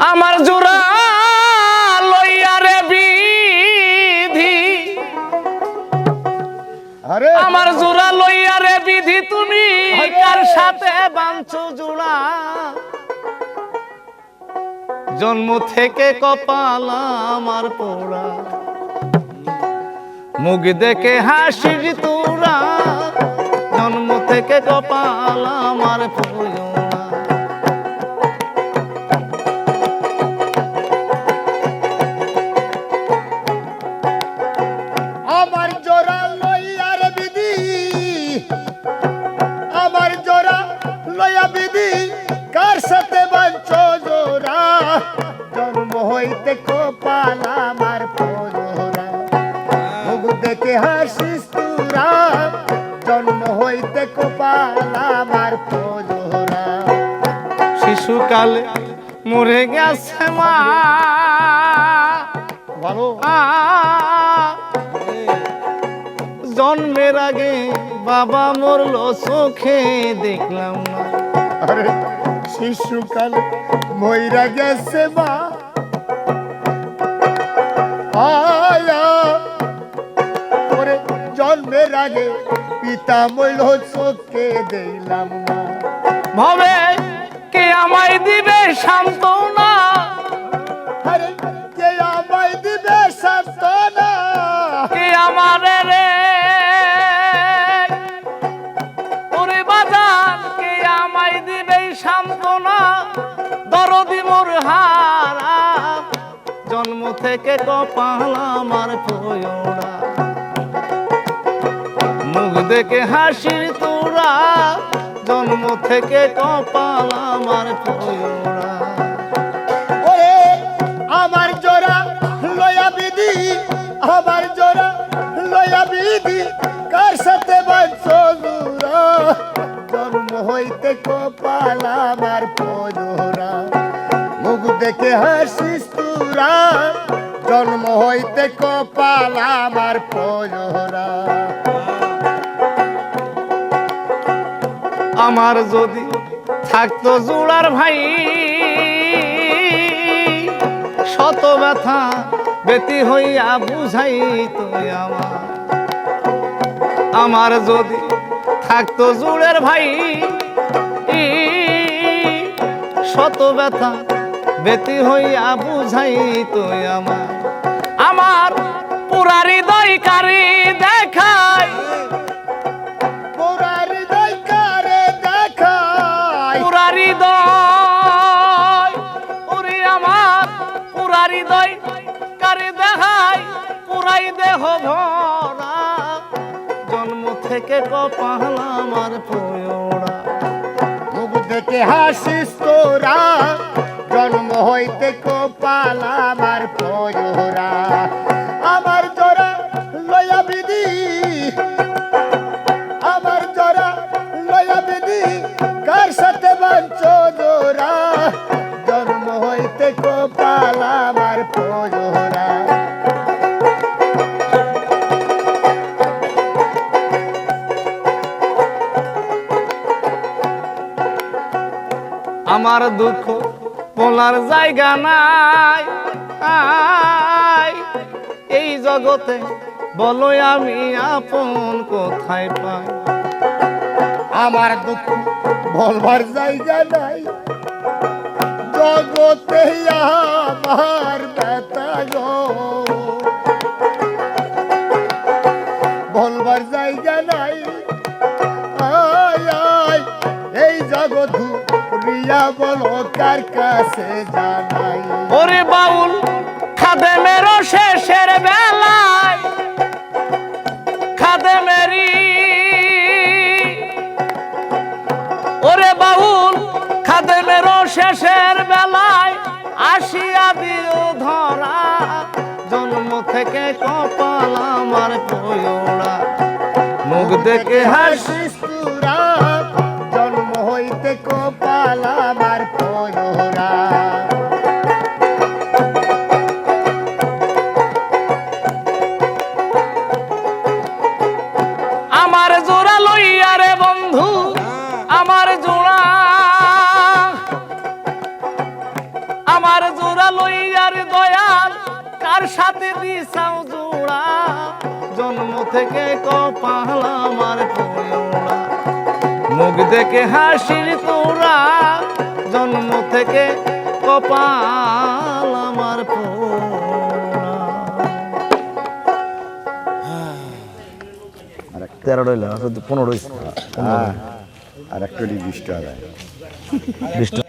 আমার জোড়া লইয়া রে বিধি। আমার জোড়া লইয়া রে বিধি তুমি কার সাথে বাঞ্ছো জোড়া? জন্ম থেকে কপাল আমার পোড়া। মুখ দেখে হাসির তোরা জন্ম থেকে কপাল আমার পোড়া আমার হাসিস তুরা জন্ম হইতে কপাল আমার পজোরা শিশুকালে মরে গেছে মা। ভালো জন্মের আগে বাবা মরলো চোখে দেখলাম না। আরে শিশুকাল মইরা গেছে মা। আয়া জন্মের আগে পিতা মইল চোখে দেখলাম না। ভবে কে আমায় দিবে সান্ত্বনা? আরে কে আমায় দিবে সান্তনা কে আমারে রে? ওরে বাজান কে আমায় দিবে সান্ত্বনা? দরদি মোর হারা জন্ম থেকে কপাল আমার পয়োড়া মুখ দেখে হাসির তোরা জন্ম থেকে কপাল আমার পয়োড়া ওরে, আমার জোড়া, লয়া বিধি, আমার জোড়া, লয়া বিধি, কার সাথে বাঁচো জন্ম হইতে কপাল আমার পজোরা মুখ দেখে হাসিস তুরা জন্ম হইতে কপাল আমার পজোরা আমার যদি থাকতো জোড়ার ভাই, শত ব্যথা বেতি হইয়া বুঝাই তো আমার। আমার যদি থাকতো জোড়ের ভাই, শত ব্যথা বেতি হইয়া বুঝাই তো আমার। আমার পুরা হৃদয় কারি দেখায় পুরাই দেহ ভরা। জন্ম থেকে কপাল আমার পয়োড়া। মুখ দেখে হাসিস তোরা, জন্ম হইতে কপাল আমার পয়োরা আমার জোড়া লয়া বিধি আমার জোড়া লয়া বিধি কার সাথে বাঞ্চ আমার দুঃখ বলার জায়গা নাই। এই জগতে বলো আমি আপন কোথায় পাই? আমার দুঃখ বলবার জায়গা নাই। জগতে আমার ব্যথা গো। বলবার জায়গা নাই। আয় আয় এই জগৎ রিয়া বলো, কার কাছে জানাই? ওরে বাউল খাদেমেরও শেষের বেলায় খাদেমেরি ওরে বাউল খাদেমেরও শেষের বেলায় আসিয়া দিও ধরা, জন্ম থেকে কপাল আমার পয়োড়া মুখ দেখে হাসি হাসিস আমার জোড়া লইয়া রে বন্ধু, আমার জোড়া। আমার জোড়া লইয়ার দয়াল, কার সাথে দিছাও জোড়া? জন্ম থেকে কপাল আমার মুখ দেখে হাসির তোরা, জন্ম থেকে কপাল আমার পোড়া তেরো রইল পনেরোই আর একটা বিশটা